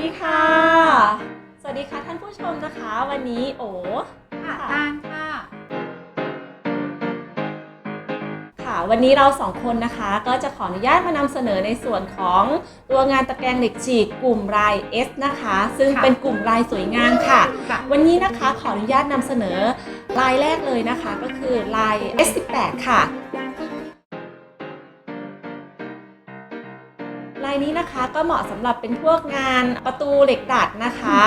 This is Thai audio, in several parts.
ดีค่ะ สวัสดีค่ะท่านผู้ชมนะคะ วันนี้โอค่ะค่ะตางค่ะ ค่ะ วันนี้เราสองคนนะคะ ก็จะขออนุญาตมานำเสนอในส่วนของตัวงานตะแกรงเหล็กฉีกกลุ่มลาย S นะคะ ซึ่งค่ะ เป็นกลุ่มลายสวยงามค่ะ ค่ะ วันนี้นะคะขออนุญาตนำเสนอลายแรกเลยนะคะ ก็คือลาย S18 ค่ะ ล ลายนี้นะคะก็เหมาะสำหรับเป็นพวกงานประตูเหล็กดัดนะคะ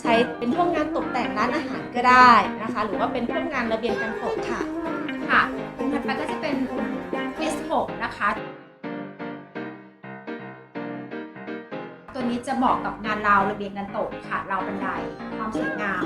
ใช้เป็นพวกงานตกแต่งร้านอาหารก็ได้นะคะ หรือว่าเป็นพวกงานระเบียงกันตกค่ะค่ะกลุ่มถัดไปก็จะเป็นกลุ่ม S6 นะคะ ตัวนี้จะเหมาะกับงานราวระเบียงกันโตกค่ะราวบันไดความสวยงาม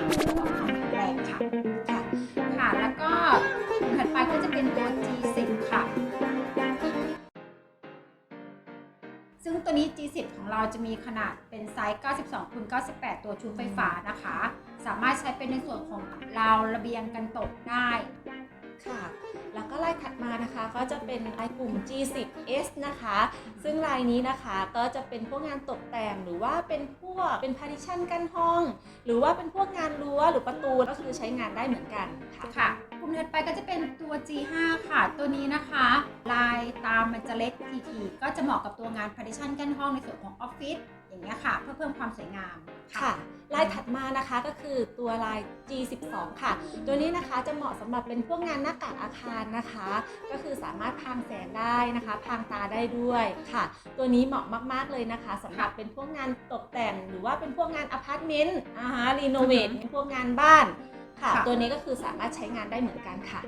ตัวนี้ G10 ของเราจะมีขนาดเป็นไซส์ 92คูณ98 ตัวชุดไฟฟ้านะคะ สามารถใช้เป็นในส่วนของราวระเบียงกันตกได้ ค่ะ แล้วก็ลายถัดมานะคะก็จะเป็นลายกลุ่ม G10S นะคะ ซึ่งลายนี้นะคะก็จะเป็นพวกงานตกแต่งหรือว่าเป็นพวกเป็น partition กั้นห้อง หรือว่าเป็นพวกงานรั้วหรือประตูก็คือใช้งานได้เหมือนกันค่ะค่ะกลุ่มถัดไปก็จะเป็นตัว G5 ค่ะ ตัวนี้นะคะ ลายตามมัน จะเล็กทีๆก็จะเหมาะกับตัวงาน partition กั้นห้องในส่วนของออฟฟิศอย่างเงี้ยค่ะ เพื่อเพิ่มความสวยงามค่ะ ลายถัดมานะคะก็คือตัวลาย G12 ค่ะ ตัวนี้นะคะจะเหมาะสำหรับเป็นพวกงานหน้ากากอาคารนะคะ ก็คือสามารถพรางแสงได้นะคะพรางตาได้ด้วยค่ะ ตัวนี้เหมาะมากๆเลยนะคะสำหรับเป็นพวกงานตกแต่ง หรือว่าเป็นพวกงานอพาร์ตเมนต์อ่าฮะรีโนเวทพวกงานบ้านค่ะ ตัวนี้ก็คือสามารถใช้งานได้เหมือนกันค่ะ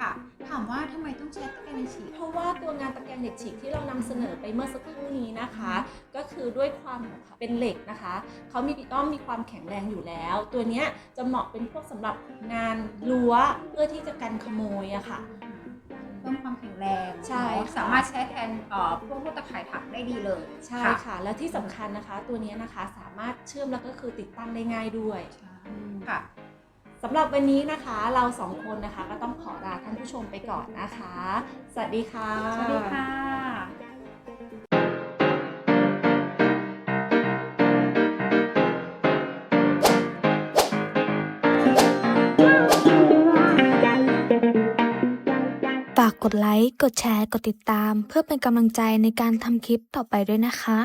ค่ะ ถามว่าทำไมต้องใช้ตะแกรงในฉีดเพราะว่าตัวงานตะแกรงเหล็กฉีกที่เรานำเสนอไปเมื่อสักครู่นี้นะคะ ก็คือด้วยความของเขาเป็นเหล็กนะคะเขามีต้องมีความแข็งแรงอยู่แล้ว ตัวเนี้ยจะเหมาะเป็นพวกสำหรับงานรั้วเพื่อที่จะกันขโมยอะค่ะเพิ่มความแข็งแรงใช่เนอะค่ะสามารถใช้แทนเอ่อพวกพวกตะข่ายถักได้ดีเลย ใช่ค่ะ แล้วที่สำคัญนะคะ ตัวเนี้ยนะคะสามารถเชื่อมแล้วก็คือติดตั้งได้ง่ายด้วยอืมค่ะ สำหรับวันนี้นะคะเราสองคนนะคะก็ต้องขอลาท่านผู้ชมไปก่อนนะคะ สวัสดีค่ะ สวัสดีค่ะฝากกดไลค์ กดแชร์ กดติดตาม เพื่อเป็นกำลังใจในการทำคลิปต่อไปด้วยนะคะ